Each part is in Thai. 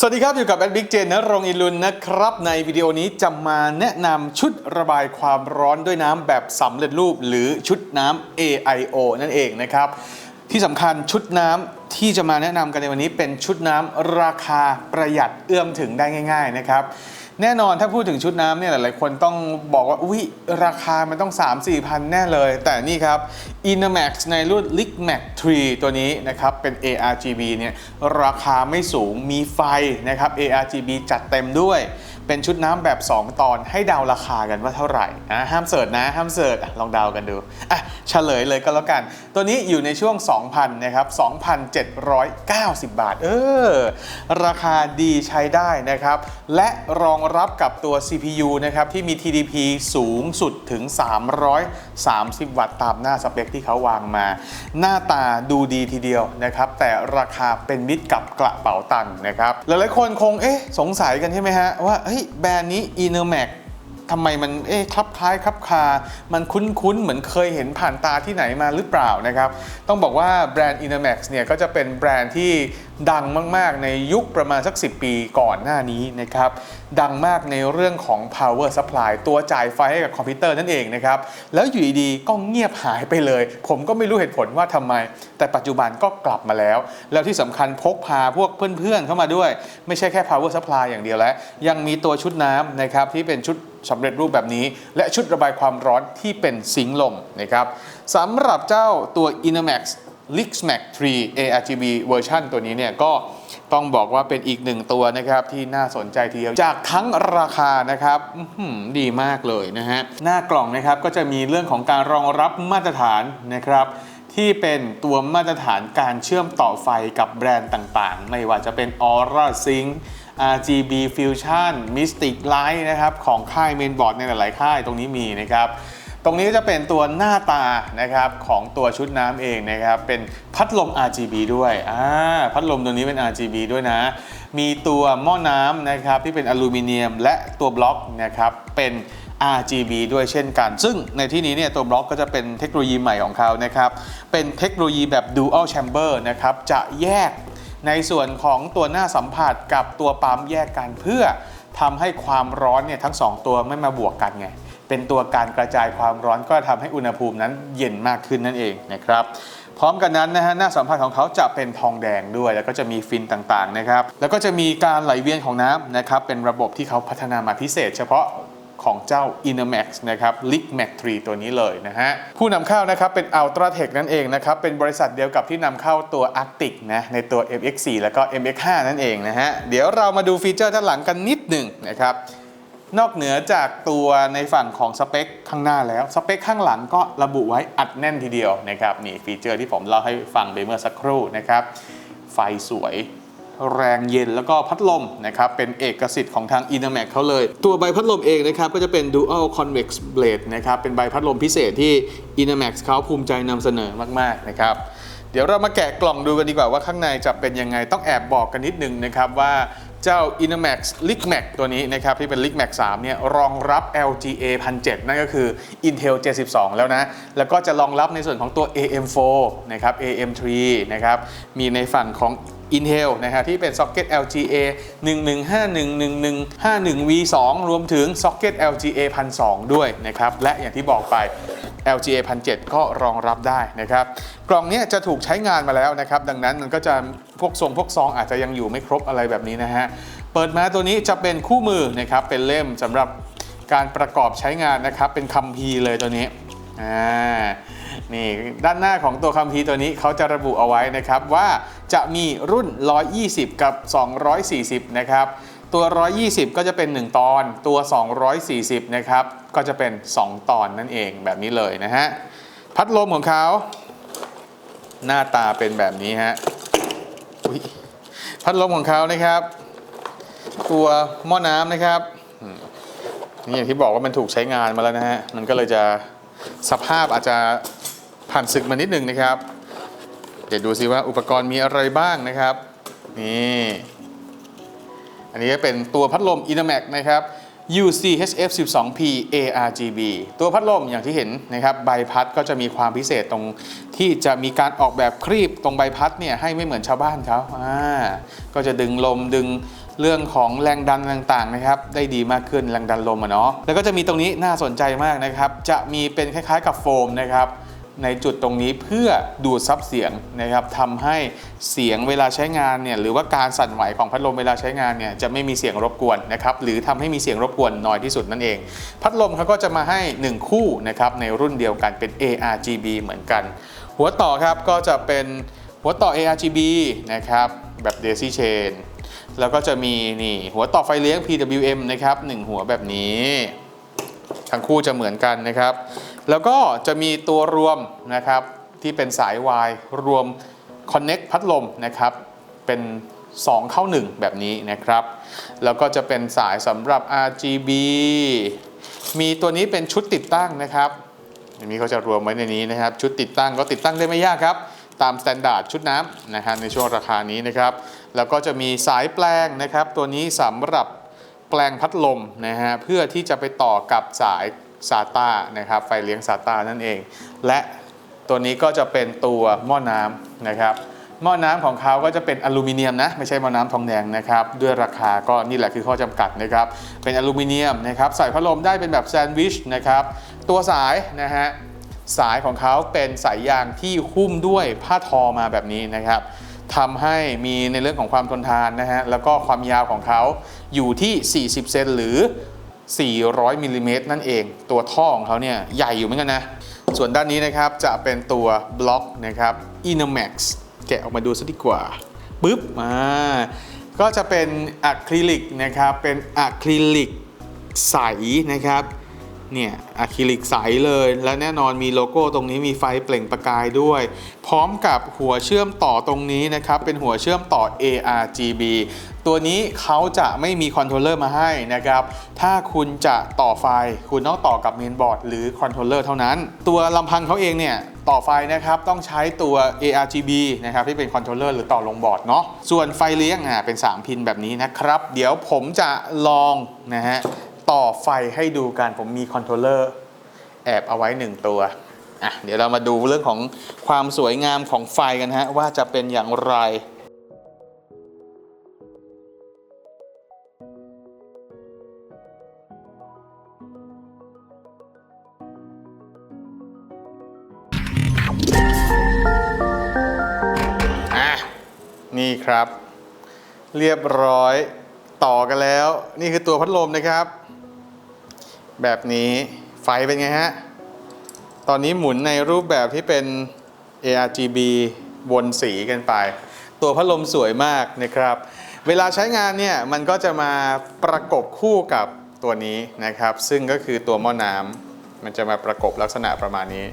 สวัสดีครับ อยู่กับแอดบิ๊กเจนนรงอินลุนนะครับ ในวิดีโอนี้จะมาแนะนำชุดระบายความร้อนด้วยน้ำแบบสำเร็จรูป หรือชุดน้ำ AIO นั่นเองนะครับ ที่สำคัญชุดน้ำที่จะมาแนะนำกันในวันนี้เป็นชุดน้ำราคาประหยัดเอื้อมถึงได้ง่าย ๆ นะครับ แน่นอนถ้าพูดถึงชุดน้ำเนี่ยหลายๆคนต้องบอกว่าอุ้ยราคามันต้อง 3 4 พันแน่เลย แต่นี่ครับ Inamax ในรุ่น Ligmax 3 ตัวนี้นะครับ เป็น ARGB เนี่ยราคาไม่สูงมีไฟนะครับ ARGB จัดเต็มด้วย เป็นชุดน้ำแบบ 2 ตอนให้เดาราคากันว่าเท่าไหร่อะห้ามเสิร์ชนะห้ามเสิร์ชลองเดากันดูอะเฉลยเลยก็แล้วกัน ตัวนี้อยู่ในช่วง 2,000นะครับ2,790 บาท เออ ราคาดีใช้ได้นะครับ และรองรับกับตัว CPU นะครับ ที่มี TDP สูงสุดถึง 330 วัตต์ตามหน้าสเปคที่เขาวางมา หน้าตาดูดีทีเดียวนะครับ แต่ราคาเป็นมิตรกับกระเป๋าตังค์นะครับ หลายๆคนคงเอ๊ะสงสัยกันใช่ไหมฮะว่าเฮ้ยแบรนด์นี้ Enermax ทำไมมันเอ๊ะคลับคล้ายคลับคา มันคุ้นๆ เหมือนเคยเห็นผ่านตาที่ไหนมาหรือเปล่านะครับ ต้องบอกว่าแบรนด์ Inamax เนี่ยก็จะเป็นแบรนด์ที่ ดังมากๆ ในยุคประมาณสัก 10 ปีก่อนหน้านี้นะครับ ดังมากในเรื่องของ power supply ตัวจ่ายไฟให้กับคอมพิวเตอร์นั่นเองนะครับ แล้วอยู่ดีๆก็เงียบหายไปเลย ผมก็ไม่รู้เหตุผลว่าทำไม แต่ปัจจุบันก็กลับมาแล้ว แล้วที่สำคัญพกพาพวกเพื่อนๆเข้ามาด้วย ไม่ใช่แค่ power supply อย่างเดียวแล้ว ยังมีตัวชุดน้ำนะครับที่เป็นชุดสำเร็จรูปแบบนี้ และชุดระบายความร้อนที่เป็นสิงค์ลมนะครับสำหรับเจ้าตัว Inamax Lixmax 3 ARGB เวอร์ชันตัวนี้เนี่ยก็ต้องบอกว่าเป็นอีกหนึ่งตัวนะครับที่น่าสนใจทีเดียว จากทั้งราคานะครับดีมากเลยนะฮะ หน้ากล่องนะครับก็จะมีเรื่องของการรองรับมาตรฐานนะครับที่เป็นตัวมาตรฐานการเชื่อมต่อไฟกับแบรนด์ต่างๆ ไม่ว่าจะเป็น Aura Sync RGB Fusion Mystic Light นะครับของค่าย Mainboard ในหลายๆค่ายตรงนี้มีนะครับ ตรงนี้ก็จะเป็นตัวหน้าตานะครับของตัวชุดน้ำเองนะครับเป็นพัดลม RGB ด้วยอ่าพัดลมตัวนี้เป็น RGB ด้วยนะ มีตัวหม้อน้ำนะครับที่เป็นอลูมิเนียม และตัวบล็อกนะครับเป็น RGB ด้วยเช่นกัน ซึ่งในที่นี้เนี่ยตัวบล็อกก็จะเป็นเทคโนโลยีใหม่ของเขานะครับ เป็นเทคโนโลยีแบบ Dual Chamber นะครับ จะแยกในส่วนของตัวหน้าสัมผัสกับตัวปั๊มแยกกันเพื่อทำให้ความร้อนเนี่ยทั้งสองตัวไม่มาบวกกันไง เป็นตัวการกระจายความร้อนก็ทำให้อุณหภูมินั้นเย็นมากขึ้นนั่นเองนะครับพร้อมกันนั้นนะฮะหน้าสัมผัสของเขาจะเป็นทองแดงด้วย แล้วก็จะมีฟินต่างๆนะครับแล้วก็จะมีการไหลเวียนของน้ำนะครับเป็นระบบที่เขาพัฒนามาพิเศษ เฉพาะของเจ้า Inamax นะครับ Ligmax 3ตัวนี้เลยนะฮะ ผู้นำเข้านะครับเป็น Ultratech นั่นเองนะครับ เป็นบริษัทเดียวกับที่นำเข้าตัว Arctic นะในตัว MX4 แล้วก็ MX5 นั่นเองนะฮะ เดี๋ยวเรามาดูฟีเจอร์ด้านหลังกันนิดหนึ่งนะครับ นอกเหนือจากตัวในฝั่งของสเปคข้างหน้าแล้ว สเปคข้างหลังก็ระบุไว้อัดแน่นทีเดียวนะครับนี่ฟีเจอร์ที่ผมเล่าให้ฟังไปเมื่อสักครู่นะครับ ไฟสวยแรงเย็นแล้วก็พัดลมนะครับเป็นเอกสิทธิ์ของทาง Inamax เขาเลย ตัวใบพัดลมเองนะครับก็จะเป็น Dual Convex Blade นะครับเป็นใบพัดลมพิเศษที่ Inamax เขาภูมิใจนำเสนอมากๆนะครับเดี๋ยวเรามาแกะกล่องดูกันดีกว่าว่าข้างในจะเป็นยังไงต้องแอบบอกกันนิดนึงนะครับว่า เจ้า Inamax Ligmax ตัวนี้นะครับที่เป็น Ligmax 3เนี่ยรองรับ LGA 1,700นั่นก็คือ Intel 72 แล้วนะ แล้วก็จะรองรับในส่วนของตัว AM4 นะครับ AM3 นะครับมีในฝั่งของ Intel นะครับที่เป็น Socket LGA 11511151V2 รวมถึง Socket LGA 1,200ด้วยนะครับและอย่างที่บอกไป LGA 1,700ก็รองรับได้นะครับ กล่องนี้จะถูกใช้งานมาแล้วนะครับ ดังนั้นมันก็จะพวกทรงพวกซองอาจจะยังอยู่ไม่ครบอะไรแบบนี้นะฮะ เปิดมาตัวนี้จะเป็นคู่มือนะครับ เป็นเล่มสำหรับการประกอบใช้งานนะครับ เป็นคัมภีร์เลยตัวนี้อ่านี่ด้านหน้าของตัวคัมภีร์ตัวนี้เขาจะระบุเอาไว้นะครับว่าจะมีรุ่น 120 กับ 240 นะครับ ตัว 120 ก็จะเป็น 1 ตอน ตัว 240 นะครับ ก็จะเป็น 2 ตอนนั่นเองแบบนี้เลยนะฮะ พัดลมของเขา หน้าตาเป็นแบบนี้ฮะพัดลมของเขานะครับ ตัวหม้อน้ำนะครับนี่อย่างที่บอกว่ามันถูกใช้งานมาแล้วนะฮะ มันก็เลยจะสภาพอาจจะผ่านศึกมานิดหนึ่งนะครับ เดี๋ยวดูซิว่าอุปกรณ์มีอะไรบ้างนะครับ นี่ อันนี้ก็เป็นตัวพัดลม Inamax นะครับ UCHF 12P ARGB ตัวพัดลมอย่างที่เห็นนะครับใบพัดก็จะมีความพิเศษตรงที่จะมีการออกแบบครีบตรงใบพัดเนี่ยให้ไม่เหมือนชาวบ้านเขาอ่าก็จะดึงลมดึงเรื่องของแรงดันต่างๆนะครับได้ดีมากขึ้นแรงดันลมอะเนาะแล้วก็จะมีตรงนี้น่าสนใจมากนะครับจะมีเป็นคล้ายๆกับโฟมนะครับ ในจุดตรงนี้เพื่อดูดซับเสียงนะครับทำให้เสียงเวลาใช้งานเนี่ยหรือว่าการสั่นไหวของพัดลมเวลาใช้งานเนี่ยจะไม่มีเสียงรบกวนนะครับหรือทำให้มีเสียงรบกวนน้อยที่สุดนั่นเอง พัดลมเขาก็จะมาให้ 1 คู่นะครับในรุ่นเดียวกันเป็น ARGB เหมือนกัน หัวต่อครับก็จะเป็นหัวต่อ ARGB นะครับแบบ Daisy Chain แล้วก็จะมีนี่หัวต่อไฟเลี้ยง PWM นะครับหนึ่งหัวแบบนี้ ทั้งคู่จะเหมือนกันนะครับ แล้วก็จะมีตัวรวมนะครับที่เป็นสาย Y รวม Connect พัดลมนะครับเป็น 2 เข้า 1 แบบนี้นะครับ แล้วก็จะเป็นสายสำหรับ RGB มีตัวนี้เป็นชุดติดตั้งนะครับอันนี้เขาจะรวมไว้ในนี้นะครับ ชุดติดตั้งก็ติดตั้งได้ไม่ยากครับ ตามสแตนดาร์ดชุดน้ำนะครับในช่วงราคานี้นะครับ แล้วก็จะมีสายแปลงนะครับ ตัวนี้สำหรับแปลงพัดลมนะฮะเพื่อที่จะไปต่อกับสาย SATA นะครับไฟเลี้ยง SATA นั่นเอง และตัวนี้ก็จะเป็นตัวหม้อน้ำนะครับหม้อน้ำของเขาก็จะเป็นอลูมิเนียมนะไม่ใช่หม้อน้ำทองแดงนะครับด้วยราคาก็นี่แหละคือข้อจำกัดนะครับเป็นอลูมิเนียมนะครับใส่พัดลมได้เป็นแบบแซนด์วิชนะครับตัวสายนะฮะสายของเขาเป็นสายยางที่หุ้มด้วยผ้าทอมาแบบนี้นะครับทำให้มีในเรื่องของความทนทานนะฮะแล้วก็ความยาวของเขาอยู่ที่ 40 เซนหรือ 400มิลลิเมตรนั่นเอง ตัวท่อของเขาเนี่ยใหญ่อยู่เหมือนกันนะ ส่วนด้านนี้นะครับจะเป็นตัวบล็อกนะครับ Inomax แกะออกมาดูซะดีกว่าปึ๊บมาก็จะเป็นอะคริลิกนะครับเป็นอะคริลิกใสนะครับ เนี่ยอะคริลิกใสเลย และแน่นอนมีโลโก้ตรงนี้มีไฟเปล่งประกายด้วย พร้อมกับหัวเชื่อมต่อตรงนี้นะครับ เป็นหัวเชื่อมต่อ ARGB ตัวนี้เขาจะไม่มีคอนโทรลเลอร์มาให้นะครับ ถ้าคุณจะต่อไฟ คุณต้องต่อกับเมนบอร์ดหรือคอนโทรลเลอร์เท่านั้น ตัวลำพังเขาเองเนี่ยต่อไฟนะครับต้องใช้ตัว ARGB นะครับที่เป็นคอนโทรลเลอร์หรือต่อลงบอร์ดเนาะส่วนไฟเลี้ยงอะเป็น 3 พินแบบนี้นะครับ เดี๋ยวผมจะลองนะฮะ ต่อไฟให้ดูกันผมมีคอนโทรลเลอร์แอบเอาไว้ 1 ตัวอะเดี๋ยวเรามาดูเรื่องของความสวยงามของไฟกันฮะ ว่าจะเป็นอย่างไรนี่ครับ เรียบร้อยต่อกันแล้ว นี่คือตัวพัดลมนะครับ แบบนี้ไฟเป็นไงฮะ ตอนนี้หมุนในรูปแบบที่เป็น ARGB วนสีกันไป ตัวพัดลมสวยมากนะครับ เวลาใช้งานเนี่ย มันก็จะมาประกบคู่กับตัวนี้นะครับ ซึ่งก็คือตัวหม้อน้ำมันจะมาประกบลักษณะประมาณนี้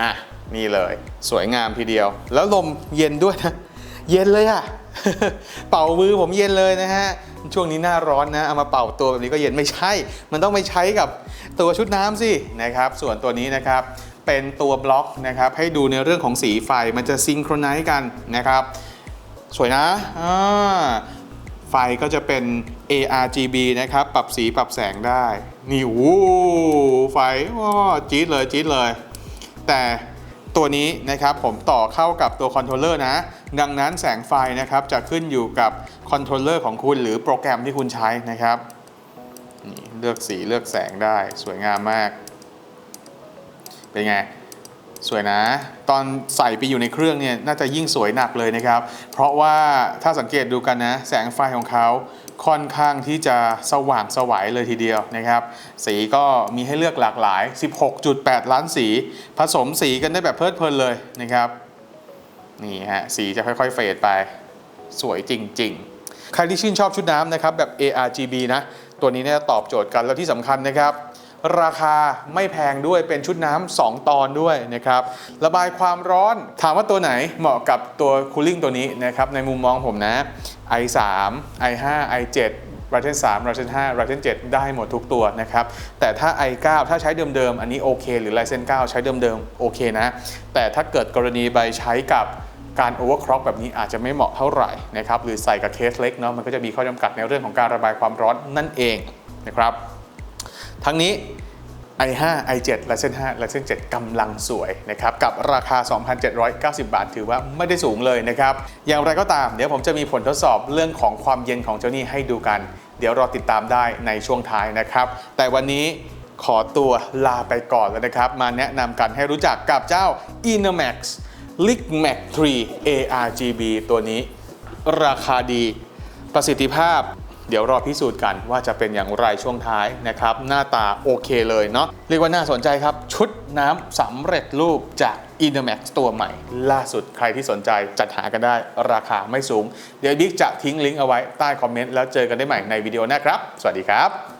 อะ นี่เลย สวยงามทีเดียว แล้วลมเย็นด้วยนะ เย็นเลยอะเป่ามือผมเย็นเลยนะฮะ ช่วงนี้หน้าร้อนนะเอามาเป่าตัวแบบนี้ก็เย็นไม่ใช่ มันต้องไปใช้กับตัวชุดน้ำสินะครับ ส่วนตัวนี้นะครับเป็นตัวบล็อกนะครับ ให้ดูในเรื่องของสีไฟมันจะซิงโครไนซ์กันนะครับ สวยนะไฟก็จะเป็น ARGB นะครับ ปรับสีปรับแสงได้ นี่โอ้โหไฟว้าจี๊ดเลยจี๊ดเลย แต่ ตัวนี้นะครับผมต่อเข้ากับตัวคอนโทรลเลอร์นะ ดังนั้นแสงไฟนะครับจะขึ้นอยู่กับคอนโทรลเลอร์ของคุณหรือโปรแกรมที่คุณใช้นะครับนี่เลือกสีเลือกแสงได้สวยงามมาก เป็นไงสวยนะ ตอนใส่ไปอยู่ในเครื่องเนี่ยน่าจะยิ่งสวยหนักเลยนะครับ เพราะว่าถ้าสังเกตดูกันนะ แสงไฟของเขา ค่อนข้างที่จะสว่างสวัยเลยทีเดียวนะครับ สีก็มีให้เลือกหลากหลาย 16.8 ล้านสี ผสมสีกันได้แบบเพลิดเพลินเลยนะครับนี่ฮะสีจะค่อยๆเฟดไป สวยจริง ๆ ใครที่ชื่นชอบชุดน้ำนะครับแบบ ARGB นะ ตัวนี้เนี่ยตอบโจทย์กันแล้วที่สำคัญนะครับ ราคาไม่แพงด้วยเป็นชุดน้ำ2ตอนด้วยนะครับระบายความร้อนถามว่าตัวไหนเหมาะกับตัวคูลิ่งตัวนี้นะครับในมุมมองผมนะ i3 i5 i7 Ryzen 3 Ryzen 5 Ryzen 7 ได้หมดทุกตัวนะครับ แต่ถ้า i9 ถ้าใช้เดิมๆ อันนี้โอเค หรือ Ryzen 9 ใช้เดิมๆ โอเคนะ แต่ถ้าเกิดกรณีไปใช้กับการ overclock แบบนี้อาจจะไม่เหมาะเท่าไหร่นะครับ หรือใส่กับเคสเล็กเนาะมันก็จะมีข้อจำกัดในเรื่องของการระบายความร้อนนั่นเองนะครับ ทั้งนี้ i5 i7 และเส้น5และเส้น7กำลังสวยนะครับกับราคา 2,790 บาท ถือว่าไม่ได้สูงเลยนะครับ อย่างไรก็ตามเดี๋ยวผมจะมีผลทดสอบเรื่องของความเย็นของเจ้านี่ให้ดูกัน เดี๋ยวรอติดตามได้ในช่วงท้ายนะครับ แต่วันนี้ขอตัวลาไปก่อนแล้วนะครับ มาแนะนำกันให้รู้จักกับเจ้า Innomax Ligmax 3 ARGB ตัวนี้ ราคาดีประสิทธิภาพ เดี๋ยวรอพิสูจน์กันว่าจะเป็นอย่างไรช่วงท้ายนะครับ หน้าตาโอเคเลยเนาะเรียกว่าน่าสนใจครับ ชุดน้ำสำเร็จรูปจาก i n o m a x ตัวใหม่ ล่าสุดใครที่สนใจจัดหากันได้ราคาไม่สูง เดี๋ยวบิ๊กจะทิ้งลิงก์เอาไว้ใต้คอมเมนต์แล้วเจอกันได้ใหม่ในวิดีโอหน้าครับ สวัสดีครับ